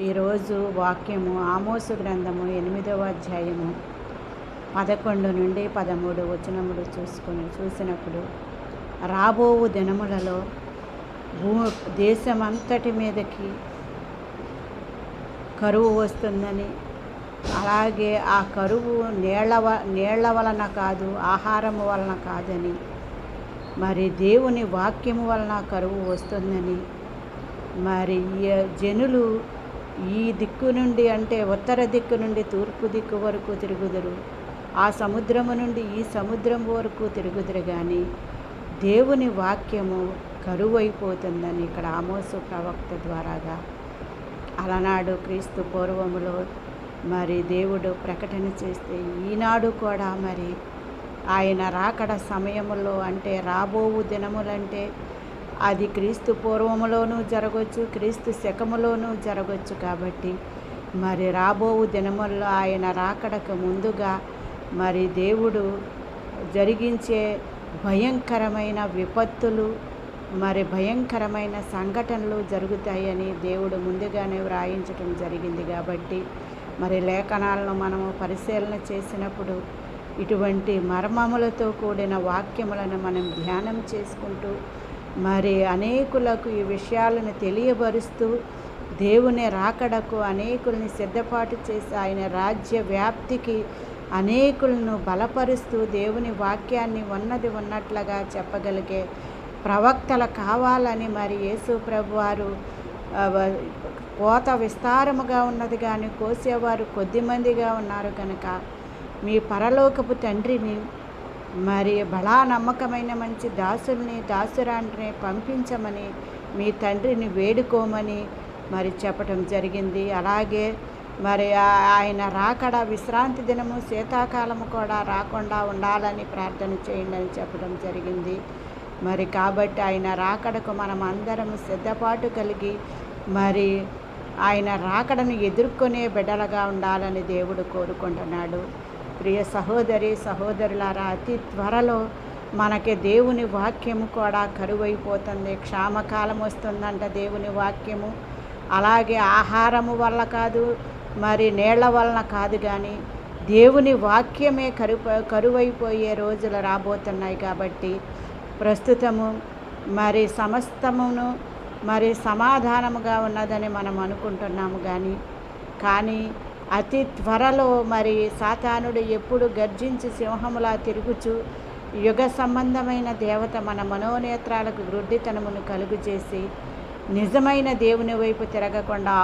ఈరోజు వాక్యము ఆమోసు గ్రంథము ఎనిమిదవ అధ్యాయము పదకొండు నుండి పదమూడు వచనములు చూసుకొని చూసినప్పుడు రాబోవు దినములలో భూ దేశమంతటి మీదకి కరువు వస్తుందని అలాగే ఆ కరువు నీళ్ళ నీళ్ళ నీళ్ళ వలన కాదు ఆహారము వలన కాదని మరి దేవుని వాక్యము వలన కరువు వస్తుందని మరి జనులు ఈ దిక్కు నుండి అంటే ఉత్తర దిక్కు నుండి తూర్పు దిక్కు వరకు తిరుగుదురు. ఆ సముద్రము నుండి ఈ సముద్రం వరకు తిరుగుదురు కానీ దేవుని వాక్యము కరువైపోతుందని ఇక్కడ ఆమోసు ప్రవక్త ద్వారాగా అలనాడు క్రీస్తు పూర్వములో మరి దేవుడు ప్రకటన చేస్తే ఈనాడు కూడా మరి ఆయన రాకడ సమయములో అంటే రాబోవు దినములంటే అది క్రీస్తు పూర్వములోనూ జరగవచ్చు క్రీస్తు శకములోనూ జరగవచ్చు కాబట్టి మరి రాబోవు దినముల్లో ఆయన రాకడకు ముందుగా మరి దేవుడు జరిగించే భయంకరమైన విపత్తులు మరి భయంకరమైన సంఘటనలు జరుగుతాయని దేవుడు ముందుగానే వ్రాయించటం జరిగింది కాబట్టి మరి లేఖనాలను మనము పరిశీలన చేసినప్పుడు ఇటువంటి మర్మములతో కూడిన వాక్యములను మనం ధ్యానం చేసుకుంటూ మరి అనేకులకు ఈ విషయాలను తెలియబరుస్తూ దేవుని రాకడకు అనేకుల్ని సిద్ధపాటు చేసి ఆయన రాజ్య వ్యాప్తికి అనేకులను బలపరుస్తూ దేవుని వాక్యాన్ని ఉన్నది ఉన్నట్లుగా చెప్పగలిగే ప్రవక్తలు కావాలని మరి యేసు ప్రభు వారు కోత విస్తారముగా ఉన్నది కానీ కోసేవారు కొద్దిమందిగా ఉన్నారు కనుక మీ పరలోకపు తండ్రిని మరి బలా నమ్మకమైన మంచి దాసుల్ని దాసురాంటిని పంపించమని మీ తండ్రిని వేడుకోమని మరి చెప్పటం జరిగింది. అలాగే మరి ఆ- ఆయన రాకడ విశ్రాంతి దినము శీతాకాలము కూడా రాకుండా ఉండాలని ప్రార్థన చేయండి అని చెప్పడం జరిగింది. మరి కాబట్టి ఆయన రాకడకు మనం అందరం సిద్ధపాటు కలిగి మరి ఆయన రాకడను ఎదుర్కొనే బిడ్డలుగా ఉండాలని దేవుడు కోరుకుంటున్నాడు. ప్రియ సహోదరి సహోదరులారా అతి త్వరలో మనకి దేవుని వాక్యము కూడా కరువైపోతుంది. క్షామకాలం వస్తుందంట దేవుని వాక్యము. అలాగే ఆహారము వల్ల కాదు మరి నీళ్ళ వలన కాదు కానీ దేవుని వాక్యమే కరువు కరువైపోయే రోజులు రాబోతున్నాయి కాబట్టి ప్రస్తుతము మరి సమస్తమును మరి సమాధానముగా ఉన్నదని మనం అనుకుంటున్నాము కానీ కానీ అతి త్వరలో మరి సాతానుడు ఎప్పుడు గర్జించి సింహములా తిరుగుచు యుగ సంబంధమైన దేవత మన మనోనేత్రాలకు వృద్ధితనమును కలుగు చేసి నిజమైన దేవుని వైపు తిరగకుండా